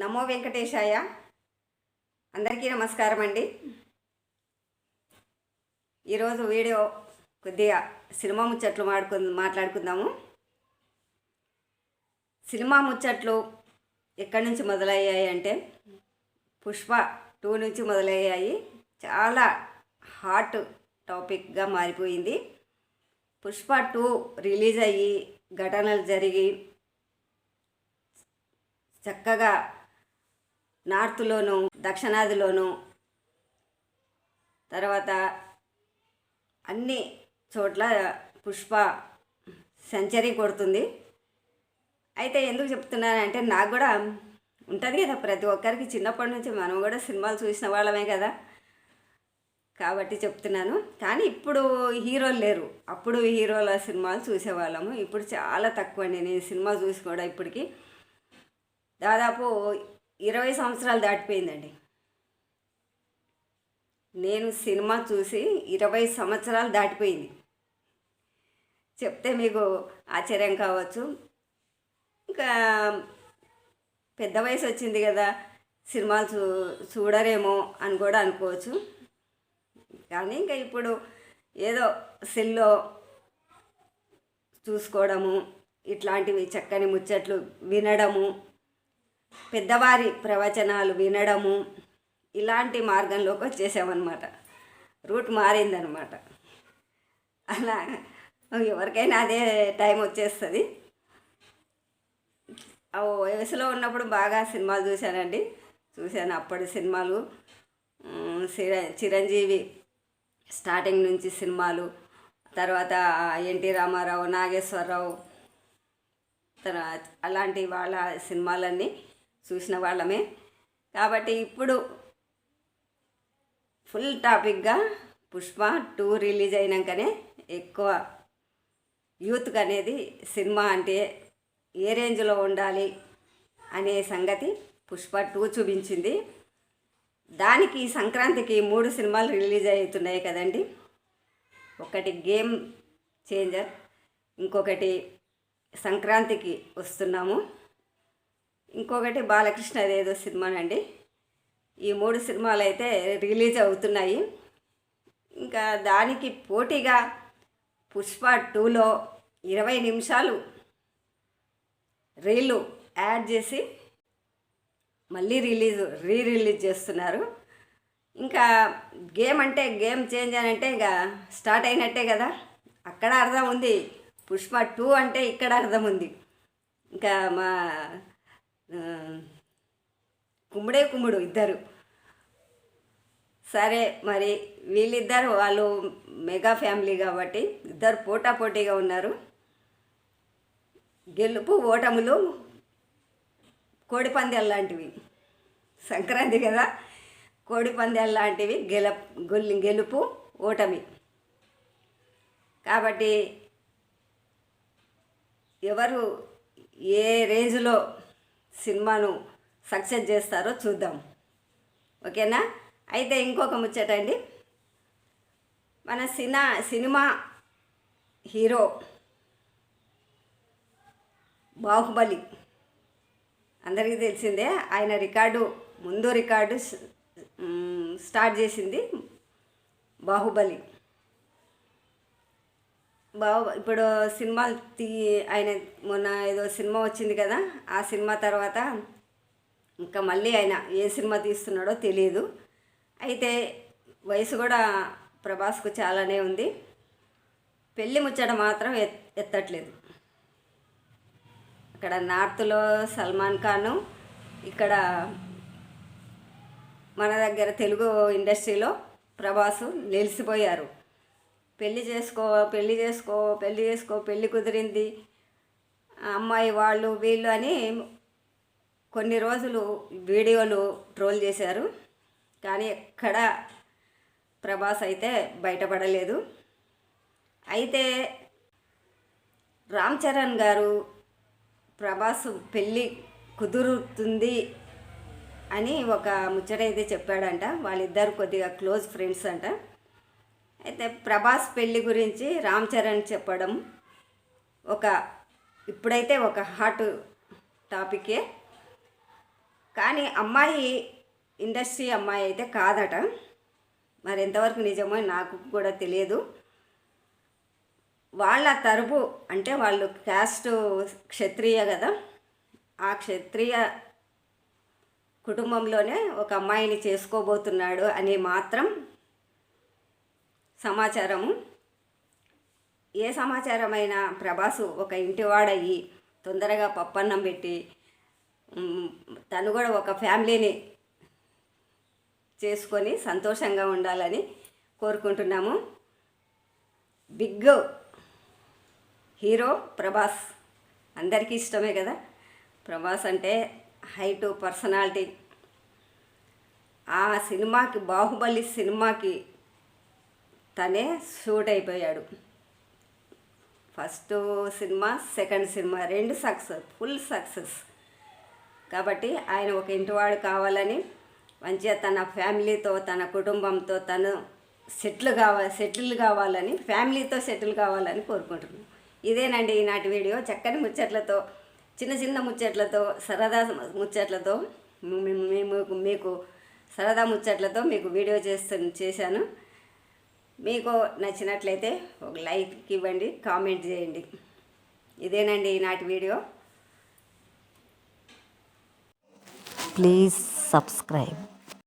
నమో వెంకటేశాయ. అందరికీ నమస్కారం అండి ఈరోజు వీడియో కొద్దిగా సినిమా ముచ్చట్లు మాడుకు మాట్లాడుకుందాము. సినిమా ముచ్చట్లు ఎక్కడి నుంచి మొదలయ్యాయి అంటే పుష్ప టూ నుంచి మొదలయ్యాయి. చాలా హాట్ టాపిక్గా మారిపోయింది. పుష్ప టూ రిలీజ్ అయ్యి ఘటనలు జరిగి చక్కగా నార్త్లోను దక్షిణాదిలోను. తర్వాత అన్ని చోట్ల పుష్ప సెంచరీ కొడుతుంది. అయితే ఎందుకు చెప్తున్నానంటే నాకు కూడా ఉంటుంది కదా ప్రతి ఒక్కరికి చిన్నప్పటి నుంచి మనం కూడా సినిమాలు చూసిన వాళ్ళమే కదా. కాబట్టి చెప్తున్నాను. కానీ ఇప్పుడు హీరోలు లేరు. అప్పుడు హీరోల సినిమాలు చూసేవాళ్ళము. ఇప్పుడు చాలా తక్కువ అండి నేను సినిమా చూసి కూడా ఇప్పటికి దాదాపు ఇరవై సంవత్సరాలు దాటిపోయిందండి. నేను సినిమా చూసి ఇరవై సంవత్సరాలు దాటిపోయింది. చెప్తే మీకు ఆశ్చర్యం కావచ్చు. ఇంకా పెద్ద వయసు వచ్చింది కదా సినిమాలు చూ చూడరేమో అని కూడా అనుకోవచ్చు. కానీ ఇంకా ఇప్పుడు ఏదో సెల్లో చూసుకోవడము ఇట్లాంటివి చక్కని ముచ్చట్లు వినడము పెద్దవారి ప్రవచనాలు వినడము ఇలాంటి మార్గంలోకి వచ్చేసామన్నమాట. రూట్ మారిందనమాట అలా ఎవరికైనా అదే టైం వచ్చేస్తుంది. ఆ వయసులో ఉన్నప్పుడు బాగా సినిమాలు చూశానండి. చూశాను అప్పటి సినిమాలు. చిర చిరంజీవి స్టార్టింగ్ నుంచి సినిమాలు. తర్వాత ఎన్టీ రామారావు నాగేశ్వరరావు తర్వాత అలాంటి వాళ్ళ సినిమాలన్నీ చూసిన వాళ్ళమే. కాబట్టి ఇప్పుడు ఫుల్ టాపిక్గా పుష్ప టూ రిలీజ్ అయినాకనే ఎక్కువ యూత్కి అనేది సినిమా అంటే ఏ రేంజ్లో ఉండాలి అనే సంగతి పుష్ప టూ చూపించింది. దానికి సంక్రాంతికి మూడు సినిమాలు రిలీజ్ అవుతున్నాయి కదండి. ఒకటి గేమ్ చేంజర్ ఇంకొకటి సంక్రాంతికి వస్తున్నాము. ఇంకొకటి బాలకృష్ణ ఏదో సినిమానండి. ఈ మూడు సినిమాలు అయితే రిలీజ్ అవుతున్నాయి. ఇంకా దానికి పోటీగా పుష్ప టూలో ఇరవై నిమిషాలు రీలు యాడ్ చేసి మళ్ళీ రిలీజ్ రీ రిలీజ్ చేస్తున్నారు. ఇంకా గేమ్ అంటే గేమ్ చేంజ్ అని అంటే ఇక స్టార్ట్ అయినట్టే కదా. అక్కడ అర్థం ఉంది. పుష్ప టూ అంటే ఇక్కడ అర్థం ఉంది. ఇంకా మా కుమ్ముడే కుమ్ముడు ఇద్దరు. సరే మరి వీళ్ళిద్దరు వాళ్ళు మెగా ఫ్యామిలీ కాబట్టి ఇద్దరు పోటా పోటీగా ఉన్నారు. గెలుపు ఓటములు కోడి పందాలు లాంటివి. సంక్రాంతి కదా కోడి పందాలు లాంటివి గెల గొల్లి గెలుపు ఓటమి. కాబట్టి ఎవరు ఏ రేంజ్లో సినిమాను సక్సెస్ చేస్తారో చూద్దాం. ఓకేనా? అయితే ఇంకొక ముచ్చట అండి. మన సినా సినిమా హీరో బాహుబలి. అందరికీ తెలిసిందే ఆయన రికార్డు ముందు రికార్డు స్టార్ట్ చేసింది బాహుబలి. బాబు ఇప్పుడు సినిమాలు తీ ఆయన మొన్న ఏదో సినిమా వచ్చింది కదా ఆ సినిమా తర్వాత ఇంకా మళ్ళీ ఆయన ఏ సినిమా తీస్తున్నాడో తెలియదు అయితే వయసు కూడా ప్రభాస్కు చాలానే ఉంది. పెళ్ళి ముచ్చట మాత్రం ఎత్ ఎత్తట్లేదు. అక్కడ నార్త్లో సల్మాన్ ఖాను ఇక్కడ మన దగ్గర తెలుగు ఇండస్ట్రీలో ప్రభాసు నిలిచిపోయారు పెళ్ళి చేసుకో పెళ్ళి చేసుకో పెళ్ళి చేసుకో పెళ్ళి కుదిరింది. అమ్మాయి వాళ్ళు వీళ్ళు అని కొన్ని రోజులు వీడియోలు ట్రోల్ చేశారు. కానీ ఎక్కడ ప్రభాస్ అయితే బయటపడలేదు. అయితే రామ్ చరణ్ గారు ప్రభాస్ పెళ్ళి కుదురుతుంది అని ఒక ముచ్చట అయితే చెప్పాడంట. వాళ్ళిద్దరు కొద్దిగా క్లోజ్ ఫ్రెండ్స్ అంట. అయితే ప్రభాస్ పెళ్ళి గురించి రామ్ చరణ్ చెప్పడం ఒక ఇప్పుడైతే ఒక హాట్ టాపికే కానీ అమ్మాయి ఇండస్ట్రీ అమ్మాయి అయితే కాదట. మరి ఎంతవరకు నిజమో నాకు కూడా తెలియదు. వాళ్ళ తరపు అంటే వాళ్ళు క్యాస్ట్ క్షత్రియ కదా. ఆ క్షత్రియ కుటుంబంలోనే ఒక అమ్మాయిని చేసుకోబోతున్నాడు అని మాత్రం సమాచారము? ఏ సమాచారమైనా ప్రభాసు ఒక ఇంటివాడయ్యి తొందరగా పప్పన్నం పెట్టి తను కూడా ఒక ఫ్యామిలీని చేసుకొని సంతోషంగా ఉండాలని కోరుకుంటున్నాము. బిగ్ హీరో ప్రభాస్ అందరికీ ఇష్టమే కదా? ప్రభాస్ అంటే హైటు పర్సనాలిటీ. ఆ సినిమాకి బాహుబలి సినిమాకి తనే షూట్ అయిపోయాడు ఫస్ట్ సినిమా సెకండ్ సినిమా రెండు సక్సెస్ ఫుల్ సక్సెస్. కాబట్టి ఆయన ఒక ఇంటివాడు కావాలని మంచిగా తన ఫ్యామిలీతో తన కుటుంబంతో తను సెటిల్ కావాలి సెటిల్ కావాలని ఫ్యామిలీతో సెటిల్ కావాలని కోరుకుంటున్నాను ఇదేనండి ఈనాటి వీడియో. చక్కని ముచ్చట్లతో చిన్న చిన్న ముచ్చట్లతో సరదా ముచ్చట్లతో మేము మేము మీకు సరదా ముచ్చట్లతో మీకు వీడియో చేస్తు చేశాను. మీకు నచ్చినట్లయితే ఒక లైక్ ఇవ్వండి కామెంట్ చేయండి. ఇదేనండి ఈనాటి వీడియో. Please subscribe.